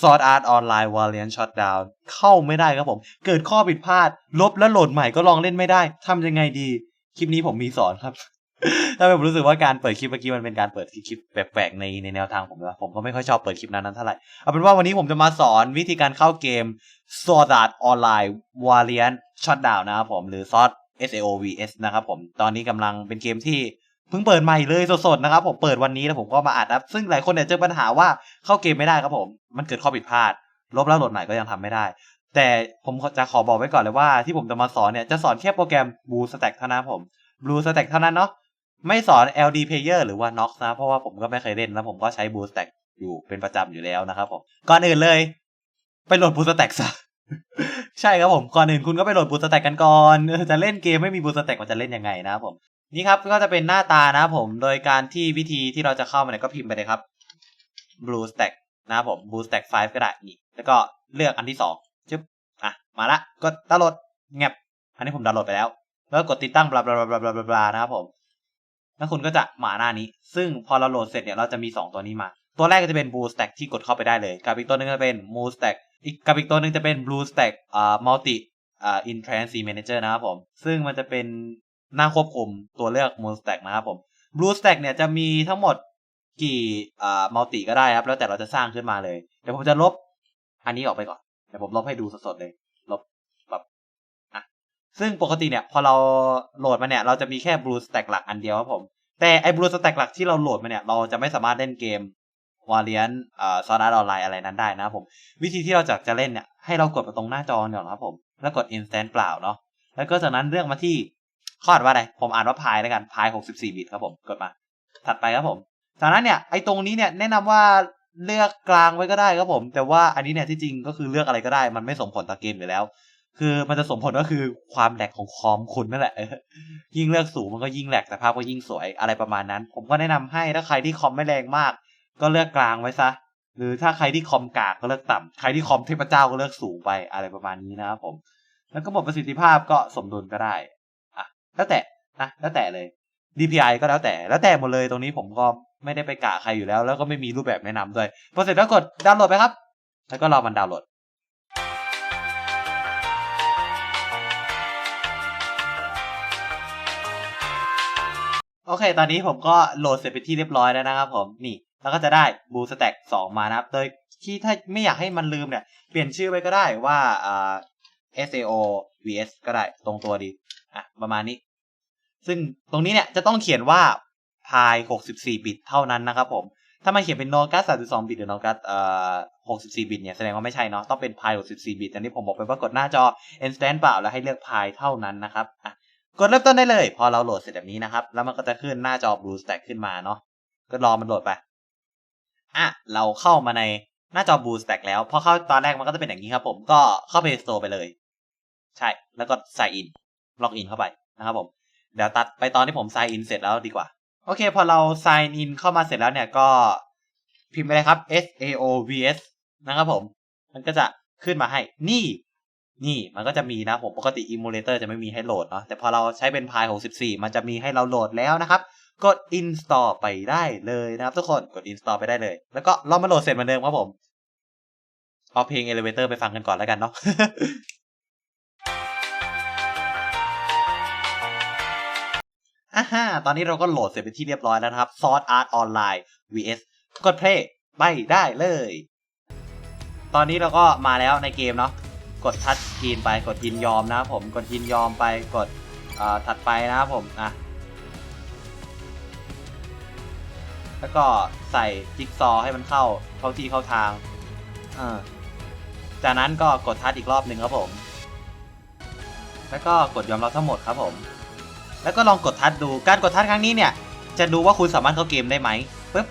Sword Art Online Valiant Shutdown เข้าไม่ได้ครับผม เกิดข้อผิดพลาด ลบแล้วโหลดใหม่ก็ลองเล่นไม่ได้ทำยังไงดี คลิปนี้ผมมีสอนครับ ถ้าผมรู้สึกว่าการเปิดคลิปเมื่อกี้มันเป็นการเปิดคลิปแปลกๆในในแนวทางผมนะผมก็ไม่ค่อยชอบเปิดคลิปนั้นนั้นเท่าไหร่เอาเป็นว่าวันนี้ผมจะมาสอนวิธีการเข้าเกม Sword Art Online Valiant Shutdown นะครับผมหรือ Sword SAOVS นะครับผมตอนนี้กำลังเป็นเกมที่ เพิ่งเปิดใหม่เลยสดๆนะครับผมเปิดวันนี้แล้วผมก็มาอัดนะซึ่งหลายคนเนี่ยเจอปัญหาว่าเข้าเกมไม่ได้ครับผม มันเกิดข้อผิดพลาด ลบแล้วโหลดใหม่ก็ยังทำไม่ได้ แต่ผมจะขอบอกไว้ก่อนเลยว่าที่ผมจะมาสอนเนี่ยจะสอนแค่โปรแกรม Blue Stack เท่านั้นผม Blue Stack เท่านั้นเนาะไม่สอน LD Player หรือว่า Nox นะเพราะว่าผมก็ไม่เคยเล่นแล้วผมก็ใช้ Blue Stack อยู่เป็นประจำอยู่แล้วนะครับผมก่อนอื่นเลย ไปโหลด Blue Stack ซะใช่ครับผมก่อนอื่นคุณก็ไปโหลด Blue Stack กันก่อน จะเล่นเกมไม่มี Blue Stack มันจะเล่นยังไงนะครับผม นี่ครับก็จะเป็นหน้าตานะครับผม โดยการที่วิธีที่เราจะเข้ามาเนี่ยก็พิมพ์ไปเลยครับ Blue Stack นะครับผม Blue Stack 5ก็ได้นี่แล้วก็เลือกอันที่สองจึ๊บอะมาละกดดาวน์โหลดแงบอันนี้ผมดาวน์โหลดไปแล้ว แล้วกดติดตั้งบลาบลาบลาบลาบลานะครับผมแล้วคุณก็จะมาหน้านี้ ซึ่งพอเราโหลดเสร็จเนี่ยเราจะมี 2 ตัวนี้มา ตัวแรกก็จะเป็น Blue Stack ที่กดเข้าไปได้เลยกับอีกตัวหนึงจะเป็น Blue Stack อีกกับอีกตัวหนึงจะเป็น Blue Stack อ่า Multi อ่า Intrancy Manager นะครับผม ซึ่งมันจะเป็น หน้าควบคุมตัวเลือก Blue Stack นะครับผม Blue Stack เนี่ยจะมีทั้งหมดกี่อ่า Multi ก็ได้ครับ แล้วแต่เราจะสร้างขึ้นมาเลย เดี๋ยวผมจะลบอันนี้ออกไปก่อน เดี๋ยวผมลบให้ดูสดๆเลย ลบแบบอะซึ่งปกติเนี่ย พอเราโหลดมาเนี่ย เราจะมีแค่ Blue Stack หลักอันเดียวครับผม แต่ไอ้ Blue Stack หลักที่เราโหลดมาเนี่ย เราจะไม่สามารถเล่นเกมวาเลียนอ่าซอร์ดออนไลน์อะไรนั้นได้นะครับผม วิธีที่เราจะจะเล่นเนี่ย ให้เรากดมาตรงหน้าจอก่อนครับผม แล้วกด instant เปล่าเนาะ แล้วก็จากนั้นเลือกมาที่ เขาอ่านว่าอะไร ผมอ่านว่าพายแล้วกันพาย64บิตครับผมกดมา ถัดไปครับผมจากนั้นเนี่ยไอ้ตรงนี้เนี่ยแนะนำว่าเลือกกลางไว้ก็ได้ครับผม แต่ว่าอันนี้เนี่ยที่จริงก็คือเลือกอะไรก็ได้ มันไม่ส่งผลต่อเกมอยู่แล้ว คือมันจะส่งผลก็คือความแหลกของคอมคุณนั่นแหละยิ่งเลือกสูงมันก็ยิ่งแหลกแต่ภาพก็ยิ่งสวยอะไรประมาณนั้น ผมก็แนะนำให้ถ้าใครที่คอมไม่แรงมาก ก็เลือกกลางไว้ซะหรือถ้าใครที่คอมกากก็เลือกต่ำใครที่คอมเทพเจ้าก็เลือกสูงไปอะไรประมาณนี้นะครับผม แล้วก็หมดประสิทธิภาพก็สมดุลก็ได้ แล้วแต่นะแล้วแต่เลย DPI ก็แล้วแต่ แล้วแต่หมดเลยตรงนี้ผมก็ไม่ได้ไปกะใครอยู่แล้ว แล้วก็ไม่มีรูปแบบแนะนำด้วยพอเสร็จแล้วกดดาวน์โหลดไปครับ แล้วก็รอมันดาวน์โหลดโอเค ตอนนี้ผมก็โหลดเสร็จเป็นที่เรียบร้อยแล้วนะครับผม นี่ แล้วก็จะได้ Blue Stack 2มานะครับ โดยที่ถ้าไม่อยากให้มันลืมเนี่ย เปลี่ยนชื่อไปก็ได้ว่าอ่า SAO vs ก็ได้ ตรงตัวดี อะ ประมาณนี้ ซึ่งตรงนี้เนี่ยจะต้องเขียนว่าพาย64 บิตเท่านั้นนะครับผม ถ้ามันเขียนเป็นโนกัส32 บิตหรือโนกัสเอ่อ64 บิตเนี่ยแสดงว่าไม่ใช่เนาะ ต้องเป็นพาย64 บิตอันนี้ผมบอกไปว่ากดหน้าจอ instant เปล่าแล้วให้เลือกพายเท่านั้นนะครับอะกดเริ่มต้นได้เลย พอเราโหลดเสร็จแบบนี้นะครับ แล้วมันก็จะขึ้นหน้าจอ Blue Stack ขึ้นมาเนาะ ก็รอมันโหลดไป อะ เราเข้ามาในหน้าจอ Blue Stack แล้ว พอเข้าตอนแรกมันก็จะเป็นอย่างนี้ครับผม ก็เข้า Play Store ไปเลย ใช่ แล้วก็ sign in ล็อกอินเข้าไปนะครับผม เดี๋ยวตัดไปตอนที่ผม sign in เสร็จแล้วดีกว่า โอเค พอเรา sign in เข้ามาเสร็จแล้วเนี่ยก็พิมพ์ไปเลยครับ S A O V S นะครับผม มันก็จะขึ้นมาให้ นี่ นี่มันก็จะมีนะผมปกติ emulator จะไม่มีให้โหลดเนาะแต่พอเราใช้เป็นพาย64 มันจะมีให้เราโหลดแล้วนะครับ กด install ไปได้เลยนะครับ ทุกคนกด install ไปได้เลย แล้วก็เรามาโหลดเสร็จเหมือนเดิมครับผมเอาเพลง elevator ไปฟังกันก่อนแล้วกันเนาะ อ่าฮะตอนนี้เราก็โหลดเสร็จเป็นที่เรียบร้อยแล้วนะครับ Sword Art Online vs กด play ไปได้เลย ตอนนี้เราก็มาแล้วในเกมเนาะ กดทัชทีนไปกดยินยอมนะผม กดยินยอมไปกดอ่าถัดไปนะครับผม อะ แล้วก็ใส่จิ๊กซอให้มันเข้าเข้าที่เข้าทางอ่าจากนั้นก็กดทัชอีกรอบหนึ่งครับผม แล้วก็กดยอมรับทั้งหมดครับผม แล้วก็ลองกดทัชดูการกดทัชครั้งนี้เนี่ยจะดูว่าคุณสามารถเข้าเกมได้ไหมปึ๊บ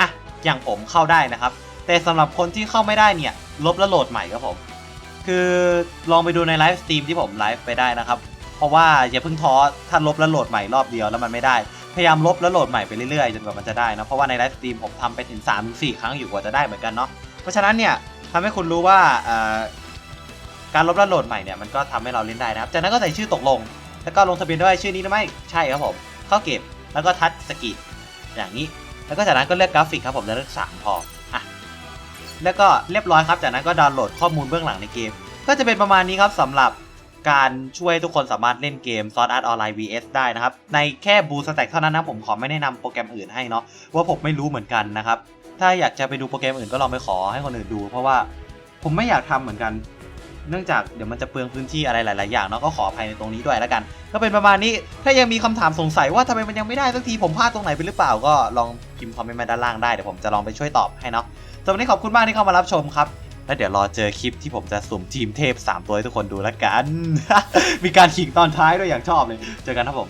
อะอย่างผมเข้าได้นะครับ แต่สำหรับคนที่เข้าไม่ได้เนี่ยลบแล้วโหลดใหม่ครับผม คือลองไปดูในไลฟ์สตรีมที่ผมไลฟ์ไปได้นะครับ เพราะว่าอย่าเพิ่งท้อถ้าลบแล้วโหลดใหม่รอบเดียวแล้วมันไม่ได้พยายามลบแล้วโหลดใหม่ไปเรื่อยๆจนกว่ามันจะได้นะเพราะว่าในไลฟ์สตรีมผมทำไปถึง3-4ถึงครั้งอยู่กว่าจะได้เหมือนกันเนาะเพราะฉะนั้นเนี่ยทำให้คุณรู้ว่าการลบแล้วโหลดใหม่เนี่ยมันก็ทำให้เราเล่นได้นะครับจากนั้นก็ใส่ชื่อตกลง แล้วก็ลงทะเบียนด้วยชื่อนี้หรือไม่ใช่ครับผม เข้าเก็บแล้วก็ทัชสกีอย่างนี้ แล้วก็จากนั้นก็เลือกกราฟิกครับผมจะเลือกสามพออะแล้วก็เรียบร้อยครับจากนั้นก็ดาวน์โหลดข้อมูลเบื้องหลังในเกม ก็จะเป็นประมาณนี้ครับสำหรับการช่วยทุกคนสามารถเล่นเกม Sword Art Online VS ได้นะครับ ในแค่บูสแต็กเท่านั้นนะผมขอไม่แนะนำโปรแกรมอื่นให้เนาะว่าผมไม่รู้เหมือนกันนะครับ ถ้าอยากจะไปดูโปรแกรมอื่นก็ลองไปขอให้คนอื่นดู เพราะว่าผมไม่อยากทำเหมือนกัน เนื่องจากเดี๋ยวมันจะเปลืองพื้นที่อะไรหลาย ๆ อย่างเนาะก็ขออภัยในตรงนี้ด้วยแล้วกัน ก็เป็นประมาณนี้ถ้ายังมีคำถามสงสัยว่าทำไมมันยังไม่ได้สักทีผมพลาดตรงไหนไปหรือเปล่าก็ลองพิมพ์คอมเมนต์มาด้านล่างได้เดี๋ยวผมจะลองไปช่วยตอบให้เนาะสำหรับวันนี้ขอบคุณมากที่เข้ามารับชมครับแล้วเดี๋ยวรอเจอคลิปที่ผมจะสุ่มทีมเทพ 3 ตัวให้ทุกคนดูแล้วกัน มีการขิงตอนท้ายด้วยอย่างชอบเลย เจอกันครับผม